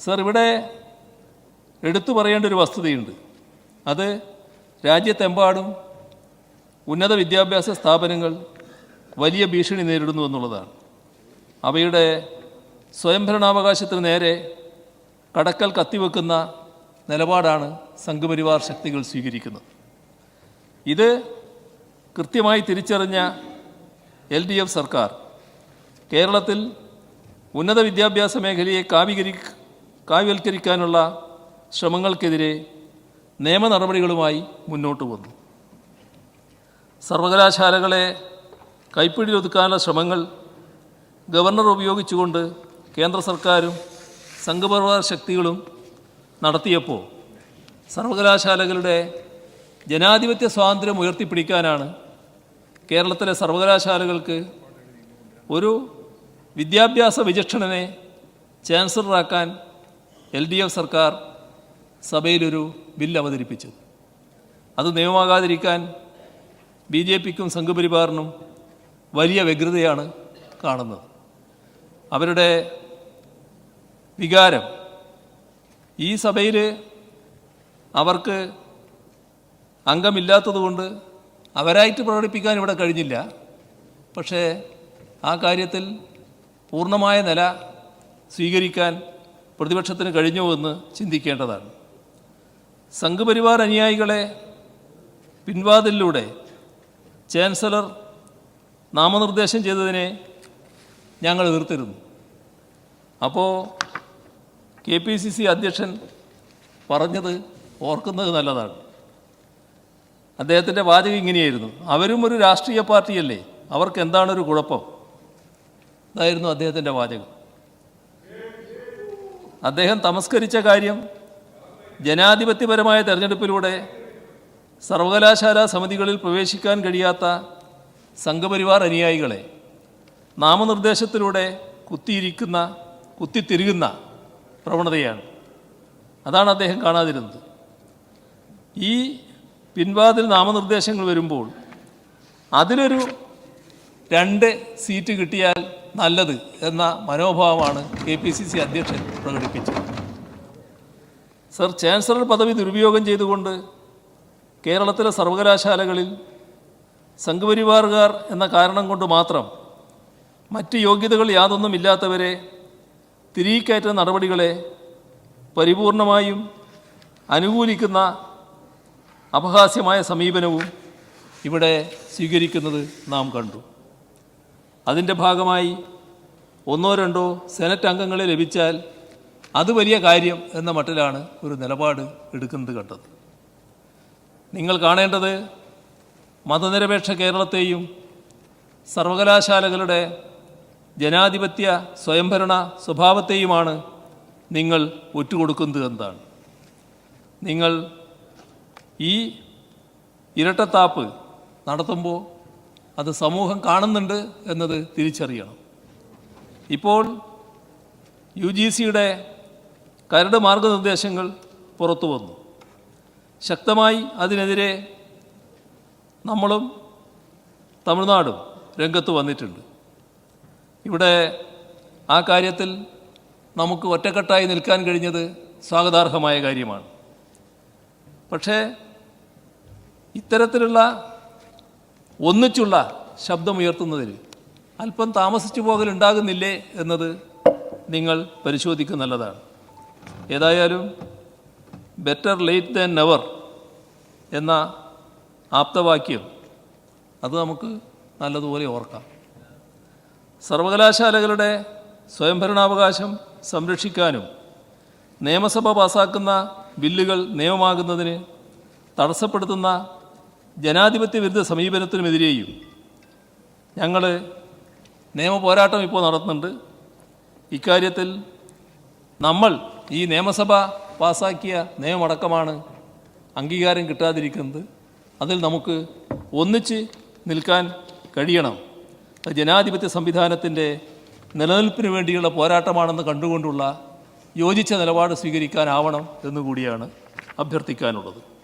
Sir ഇവിടെ എടുത്തു പറയേണ്ട ഒരു വസ്തുതയുണ്ട്. അത് രാജ്യത്തെമ്പാടും ഉന്നത വിദ്യാഭ്യാസ സ്ഥാപനങ്ങൾ വലിയ ഭീഷണി നേരിടുന്നു എന്നുള്ളതാണ്. അവയുടെ സ്വയംഭരണാവകാശത്തിന് നേരെ കടക്കൽ കത്തിവെക്കുന്ന നിലപാടാണ് സംഘപരിവാർ ശക്തികൾ സ്വീകരിക്കുന്നത്. ഇത് കൃത്യമായി തിരിച്ചറിഞ്ഞ എൽ ഡി എഫ് സർക്കാർ കേരളത്തിൽ ഉന്നത വിദ്യാഭ്യാസ മേഖലയെ കാവികരി കാവ്യവൽക്കരിക്കാനുള്ള ശ്രമങ്ങൾക്കെതിരെ നിയമ നടപടികളുമായി മുന്നോട്ട് വന്നു. സർവകലാശാലകളെ കൈപ്പിടിയിലൊതുക്കാനുള്ള ശ്രമങ്ങൾ ഗവർണർ ഉപയോഗിച്ചുകൊണ്ട് കേന്ദ്ര സർക്കാരും സംഘപരിവാർ ശക്തികളും നടത്തിയപ്പോൾ സർവകലാശാലകളുടെ ജനാധിപത്യ സ്വാതന്ത്ര്യം ഉയർത്തിപ്പിടിക്കാനാണ് കേരളത്തിലെ സർവകലാശാലകൾക്ക് ഒരു വിദ്യാഭ്യാസ വിചക്ഷണനെ ചാൻസലറാക്കാൻ എൽ ഡി എഫ് സർക്കാർ സഭയിലൊരു ബില്ല് അവതരിപ്പിച്ചത്. അത് നിയമമാകാതിരിക്കാൻ ബി ജെ പിക്കും സംഘപരിവാറിനും വലിയ വ്യഗ്രതയാണ് കാണുന്നത്. അവരുടെ വികാരം ഈ സഭയിൽ അവർക്ക് അംഗമില്ലാത്തതുകൊണ്ട് അവരായിട്ട് പ്രകടിപ്പിക്കാൻ ഇവിടെ കഴിഞ്ഞില്ല. പക്ഷേ ആ കാര്യത്തിൽ പൂർണമായ നില സ്വീകരിക്കാൻ പ്രതിപക്ഷത്തിന് കഴിഞ്ഞോ എന്ന് ചിന്തിക്കേണ്ടതാണ്. സംഘപരിവാർ അനുയായികളെ പിൻവാതിലൂടെ ചാൻസലർ നാമനിർദ്ദേശം ചെയ്തതിനെ ഞങ്ങൾ എതിർത്തിരുന്നു. അപ്പോൾ കെ പി സി സി അധ്യക്ഷൻ പറഞ്ഞത് ഓർക്കുന്നത് നല്ലതാണ്. അദ്ദേഹത്തിന്റെ വാചകം ഇങ്ങനെയായിരുന്നു. അവരും ഒരു രാഷ്ട്രീയ പാർട്ടിയല്ലേ. അവർക്ക് എന്താണൊരു കുഴപ്പം? ഇതായിരുന്നു അദ്ദേഹത്തിന്റെ വാചകം. അദ്ദേഹം തമസ്കരിച്ച കാര്യം ജനാധിപത്യപരമായ തെരഞ്ഞെടുപ്പിലൂടെ സർവകലാശാല സമിതികളിൽ പ്രവേശിക്കാൻ കഴിയാത്ത സംഘപരിവാർ അനുയായികളെ നാമനിർദ്ദേശത്തിലൂടെ കുത്തിയിരിക്കുന്ന കുത്തിത്തിരുകുന്ന പ്രവണതയാണ്. അതാണ് അദ്ദേഹം കാണാതിരുന്നത്. ഈ പിൻവാതിൽ നാമനിർദ്ദേശങ്ങൾ വരുമ്പോൾ അതിലൊരു രണ്ട് സീറ്റ് കിട്ടിയാൽ നല്ലത് എന്ന മനോഭാവമാണ് കെ പി സി സി അധ്യക്ഷൻ പ്രകടിപ്പിച്ചത്. സർ ചാൻസലർ പദവി ദുരുപയോഗം ചെയ്തുകൊണ്ട് കേരളത്തിലെ സർവകലാശാലകളിൽ സംഘപരിവാറുകാർ എന്ന കാരണം കൊണ്ട് മാത്രം മറ്റ് യോഗ്യതകൾ യാതൊന്നും ഇല്ലാത്തവരെ തിരികേറ്റ നടപടികളെ പരിപൂർണമായും അനുകൂലിക്കുന്ന അപഹാസ്യമായ സമീപനവും ഇവിടെ സ്വീകരിക്കുന്നത് നാം കണ്ടു. അതിന്റെ ഭാഗമായി ഒന്നോ രണ്ടോ സെനറ്റ് അംഗങ്ങളെ ലഭിച്ചാൽ അത് വലിയ കാര്യം എന്ന മട്ടിലാണ് ഒരു നിലപാട് എടുക്കുന്നത് കണ്ടത്. നിങ്ങൾ കാണേണ്ടത് മതനിരപേക്ഷ കേരളത്തെയും സർവകലാശാലകളുടെ ജനാധിപത്യ സ്വയംഭരണ സ്വഭാവത്തെയുമാണ് നിങ്ങൾ ഒറ്റുകൊടുക്കുന്നത് എന്താണ് നിങ്ങൾ ഈ ഇരട്ടത്താപ്പ് നടത്തുമ്പോൾ അത് സമൂഹം കാണുന്നുണ്ട് എന്നത് തിരിച്ചറിയണം. ഇപ്പോൾ യു ജി സിയുടെ കരട് മാർഗനിർദ്ദേശങ്ങൾ പുറത്തു വന്നു. ശക്തമായി അതിനെതിരെ നമ്മളും തമിഴ്നാടും രംഗത്ത് വന്നിട്ടുണ്ട്. ഇവിടെ ആ കാര്യത്തിൽ നമുക്ക് ഒറ്റക്കെട്ടായി നിൽക്കാൻ കഴിഞ്ഞത് സ്വാഗതാർഹമായ കാര്യമാണ്. പക്ഷേ ഇത്തരത്തിലുള്ള ഒന്നിച്ചുള്ള ശബ്ദമുയർത്തുന്നതിൽ അല്പം താമസിച്ചു പോകലുണ്ടാകുന്നില്ലേ എന്നത് നിങ്ങൾ പരിശോധിക്കുക നല്ലതാണ്. ഏതായാലും ബെറ്റർ ലേറ്റ് ദാൻ നെവർ എന്ന ആപ്തവാക്യം അത് നമുക്ക് നല്ലതുപോലെ ഓർക്കാം. സർവകലാശാലകളുടെ സ്വയംഭരണാവകാശം സംരക്ഷിക്കാനും നിയമസഭ പാസാക്കുന്ന ബില്ലുകൾ നിയമമാകുന്നതിന് തടസ്സപ്പെടുത്തുന്ന ജനാധിപത്യ വിരുദ്ധ സമീപനത്തിനുമെതിരെയും ഞങ്ങൾ നിയമ പോരാട്ടം ഇപ്പോൾ നടത്തുന്നുണ്ട്. ഇക്കാര്യത്തിൽ നമ്മൾ ഈ നിയമസഭ പാസാക്കിയ നിയമമടക്കമാണ് അംഗീകാരം കിട്ടാതിരിക്കുന്നത്. അതിൽ നമുക്ക് ഒന്നിച്ച് നിൽക്കാൻ കഴിയണം. ജനാധിപത്യ സംവിധാനത്തിന്റെ നിലനിൽപ്പിന് വേണ്ടിയുള്ള പോരാട്ടമാണെന്ന് കണ്ടുകൊണ്ടുള്ള യോജിച്ച നിലപാട് സ്വീകരിക്കാനാവണം എന്നുകൂടിയാണ് അഭ്യർത്ഥിക്കാനുള്ളത്.